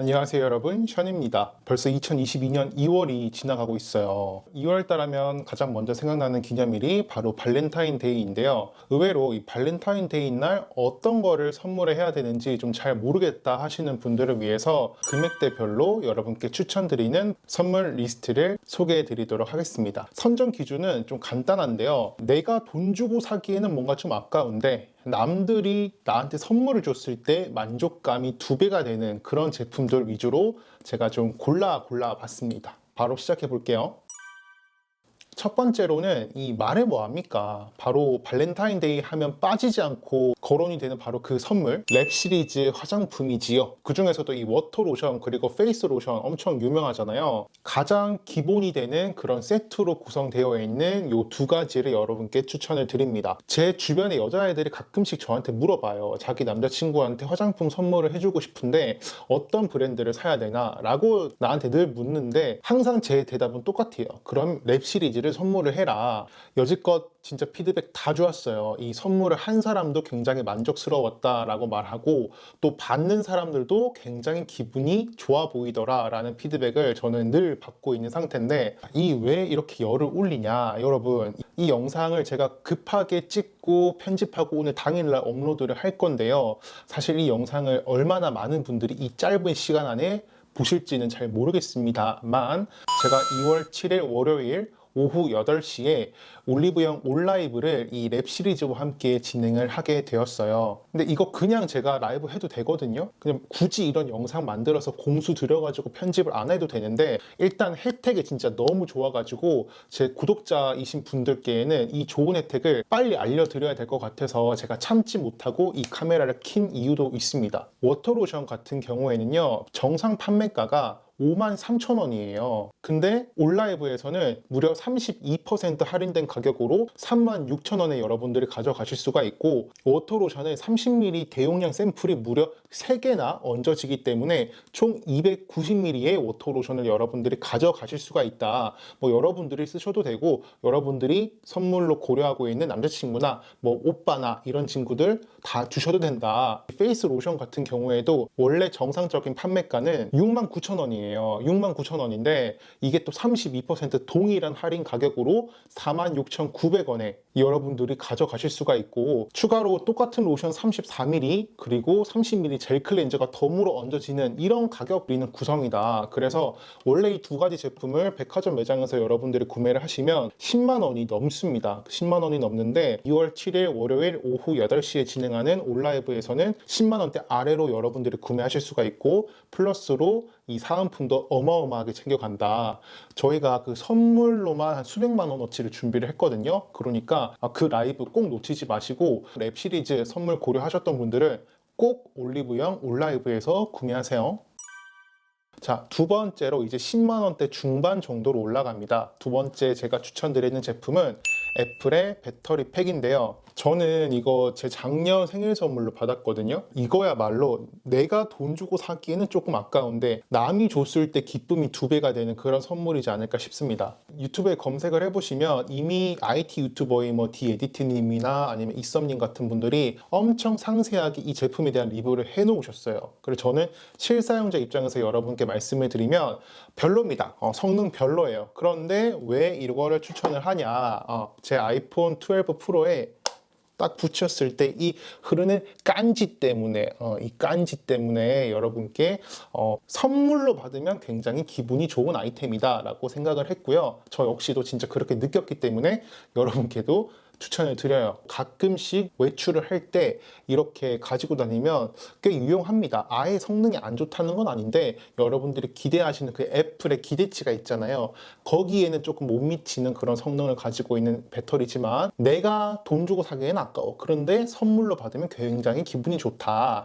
안녕하세요 여러분. 션입니다. 벌써 2022년 2월이 지나가고 있어요. 2월달 하면 가장 먼저 생각나는 기념일이 바로 발렌타인데이인데요. 의외로 이 발렌타인데이 날 어떤 거를 선물해야 되는지 좀 잘 모르겠다 하시는 분들을 위해서 금액대별로 여러분께 추천드리는 선물 리스트를 소개해 드리도록 하겠습니다. 선정 기준은 좀 간단한데요. 내가 돈 주고 사기에는 뭔가 좀 아까운데 남들이 나한테 선물을 줬을 때 만족감이 두 배가 되는 그런 제품들 위주로 제가 좀 골라 골라 봤습니다. 바로 시작해 볼게요. 첫 번째로는 이 말해 뭐합니까? 바로 발렌타인데이 하면 빠지지 않고 거론이 되는 바로 그 선물 랩 시리즈 화장품이지요. 그 중에서도 이 워터 로션 그리고 페이스 로션 엄청 유명하잖아요. 가장 기본이 되는 그런 세트로 구성되어 있는 요두 가지를 여러분께 추천을 드립니다. 제 주변의 여자애들이 가끔씩 저한테 물어봐요. 자기 남자친구한테 화장품 선물을 해주고 싶은데 어떤 브랜드를 사야 되나? 라고 나한테 늘 묻는데 항상 제 대답은 똑같아요. 그럼 랩 시리즈를 선물을 해라. 여지껏 진짜 피드백 다 좋았어요. 이 선물을 한 사람도 굉장히 만족스러웠다라고 말하고 또 받는 사람들도 굉장히 기분이 좋아 보이더라 라는 피드백을 저는 늘 받고 있는 상태인데 이 왜 이렇게 열을 올리냐 여러분 이 영상을 제가 급하게 찍고 편집하고 오늘 당일날 업로드를 할 건데요. 사실 이 영상을 얼마나 많은 분들이 이 짧은 시간 안에 보실지는 잘 모르겠습니다만 제가 2월 7일 월요일 오후 8시에 올리브영 온라이브를 이 랩 시리즈와 함께 진행을 하게 되었어요. 근데 이거 그냥 제가 라이브 해도 되거든요. 그냥 굳이 이런 영상 만들어서 공수 들여가지고 편집을 안 해도 되는데 일단 혜택이 진짜 너무 좋아가지고 제 구독자이신 분들께는 이 좋은 혜택을 빨리 알려드려야 될 것 같아서 제가 참지 못하고 이 카메라를 킨 이유도 있습니다. 워터로션 같은 경우에는요. 정상 판매가가 5만 3천 원이에요. 근데 온라이브에서는 무려 32% 할인된 가격으로 3만 6천 원에 여러분들이 가져가실 수가 있고 워터로션은 30ml 대용량 샘플이 무려 3개나 얹어지기 때문에 총 290ml의 워터로션을 여러분들이 가져가실 수가 있다. 뭐 여러분들이 쓰셔도 되고 여러분들이 선물로 고려하고 있는 남자친구나 뭐 오빠나 이런 친구들 다 주셔도 된다. 페이스 로션 같은 경우에도 원래 정상적인 판매가는 6만 9천 원이에요. 6만 9천 원인데 이게 또 32% 동일한 할인 가격으로 4만 6,900원에 여러분들이 가져가실 수가 있고 추가로 똑같은 로션 34ml 그리고 30ml 젤 클렌저가 덤으로 얹어지는 이런 가격리는 구성이다. 그래서 원래 이 두 가지 제품을 백화점 매장에서 여러분들이 구매를 하시면 10만 원이 넘습니다. 10만 원이 넘는데 2월 7일 월요일 오후 8시에 진행하는 온라이브에서는 10만 원대 아래로 여러분들이 구매하실 수가 있고 플러스로 이 사은품 도 어마어마하게 챙겨간다. 저희가 그 선물로만 한 수백만 원어치를 준비를 했거든요. 그러니까 아, 그 라이브 꼭 놓치지 마시고 랩 시리즈 선물 고려하셨던 분들은 꼭 올리브영 온라이브에서 구매하세요. 자, 두 번째로 이제 10만 원대 중반 정도로 올라갑니다. 두 번째 제가 추천드리는 제품은 애플의 배터리 팩인데요. 저는 이거 제 작년 생일 선물로 받았거든요. 이거야말로 내가 돈 주고 사기에는 조금 아까운데 남이 줬을 때 기쁨이 두 배가 되는 그런 선물이지 않을까 싶습니다. 유튜브에 검색을 해보시면 이미 IT 유튜버의 뭐 디에디트님이나 아니면 이썸님 같은 분들이 엄청 상세하게 이 제품에 대한 리뷰를 해놓으셨어요. 그래서 저는 실사용자 입장에서 여러분께 말씀을 드리면 별로입니다. 어, 성능 별로예요. 그런데 왜 이거를 추천을 하냐? 어, 제 아이폰 12 프로에 딱 붙였을 때 이 흐르는 깐지 때문에 어, 이 깐지 때문에 여러분께 어, 선물로 받으면 굉장히 기분이 좋은 아이템이다라고 생각을 했고요. 저 역시도 진짜 그렇게 느꼈기 때문에 여러분께도 추천을 드려요. 가끔씩 외출을 할 때 이렇게 가지고 다니면 꽤 유용합니다. 아예 성능이 안 좋다는 건 아닌데 여러분들이 기대하시는 그 애플의 기대치가 있잖아요. 거기에는 조금 못 미치는 그런 성능을 가지고 있는 배터리지만 내가 돈 주고 사기에는 아까워. 그런데 선물로 받으면 굉장히 기분이 좋다.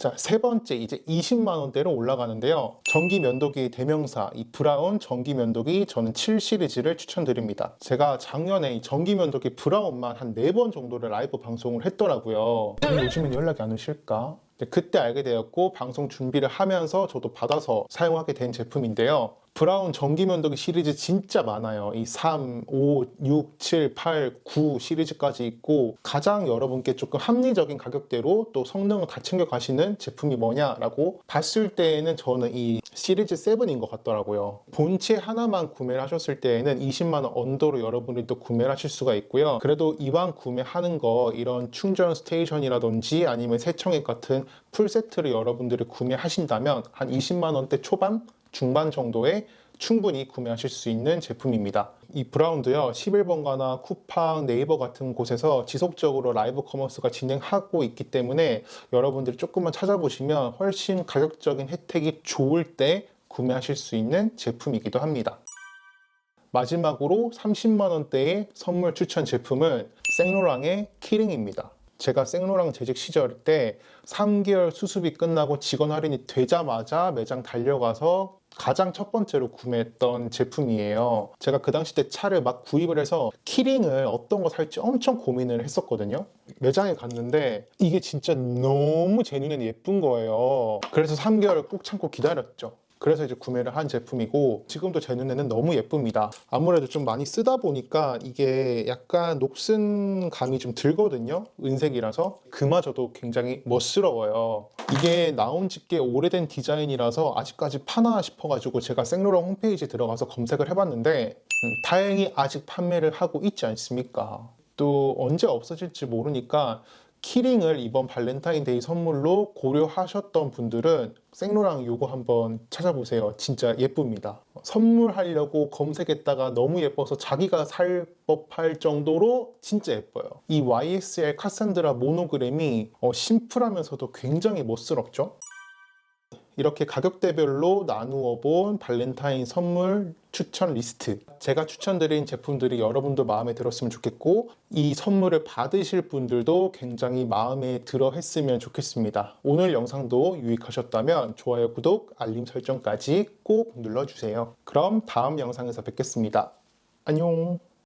자, 세 번째 이제 20만 원대로 올라가는데요. 전기 면도기 대명사 이 브라운 전기 면도기 저는 7 시리즈를 추천드립니다. 제가 작년에 이 전기 면도기 브라운만 한 네 번 정도를 라이브 방송을 했더라고요. 왜 요즘엔 연락이 안 오실까? 근데 그때 알게 되었고 방송 준비를 하면서 저도 받아서 사용하게 된 제품인데요. 브라운 전기 면도기 시리즈 진짜 많아요. 이 3, 5, 6, 7, 8, 9 시리즈까지 있고 가장 여러분께 조금 합리적인 가격대로 또 성능을 다 챙겨 가시는 제품이 뭐냐라고 봤을 때에는 저는 이 시리즈 7인 것 같더라고요. 본체 하나만 구매를 하셨을 때에는 20만 원 언더로 여러분이 또 구매를 하실 수가 있고요. 그래도 이왕 구매하는 거 이런 충전 스테이션이라든지 아니면 세청액 같은 풀 세트를 여러분들이 구매하신다면 한 20만 원대 초반 중반 정도에 충분히 구매하실 수 있는 제품입니다. 이 브라운드요, 11번가나 쿠팡, 네이버 같은 곳에서 지속적으로 라이브 커머스가 진행하고 있기 때문에 여러분들이 조금만 찾아보시면 훨씬 가격적인 혜택이 좋을 때 구매하실 수 있는 제품이기도 합니다. 마지막으로 30만 원대의 선물 추천 제품은 생로랑의 키링입니다. 제가 생로랑 재직 시절 때 3개월 수습이 끝나고 직원 할인이 되자마자 매장 달려가서 가장 첫 번째로 구매했던 제품이에요. 제가 그 당시 때 차를 막 구입을 해서 키링을 어떤 거 살지 엄청 고민을 했었거든요. 매장에 갔는데 이게 진짜 너무 제 눈에는 예쁜 거예요. 그래서 3개월을 꾹 참고 기다렸죠. 그래서 이제 구매를 한 제품이고 지금도 제 눈에는 너무 예쁩니다. 아무래도 좀 많이 쓰다 보니까 이게 약간 녹슨 감이 좀 들거든요. 은색이라서 그마저도 굉장히 멋스러워요. 이게 나온 지 꽤 오래된 디자인이라서 아직까지 파나 싶어가지고 제가 생로랑 홈페이지 들어가서 검색을 해봤는데 음, 다행히 아직 판매를 하고 있지 않습니까? 또 언제 없어질지 모르니까 키링을 이번 발렌타인데이 선물로 고려하셨던 분들은 생로랑 요거 한번 찾아보세요. 진짜 예쁩니다. 선물하려고 검색했다가 너무 예뻐서 자기가 살 법할 정도로 진짜 예뻐요. 이 YSL 카산드라 모노그램이 어, 심플하면서도 굉장히 멋스럽죠? 이렇게 가격대별로 나누어 본 발렌타인 선물 추천 리스트. 제가 추천드린 제품들이 여러분도 마음에 들었으면 좋겠고, 이 선물을 받으실 분들도 굉장히 마음에 들어 했으면 좋겠습니다. 오늘 영상도 유익하셨다면 좋아요, 구독, 알림 설정까지 꼭 눌러주세요. 그럼 다음 영상에서 뵙겠습니다. 안녕.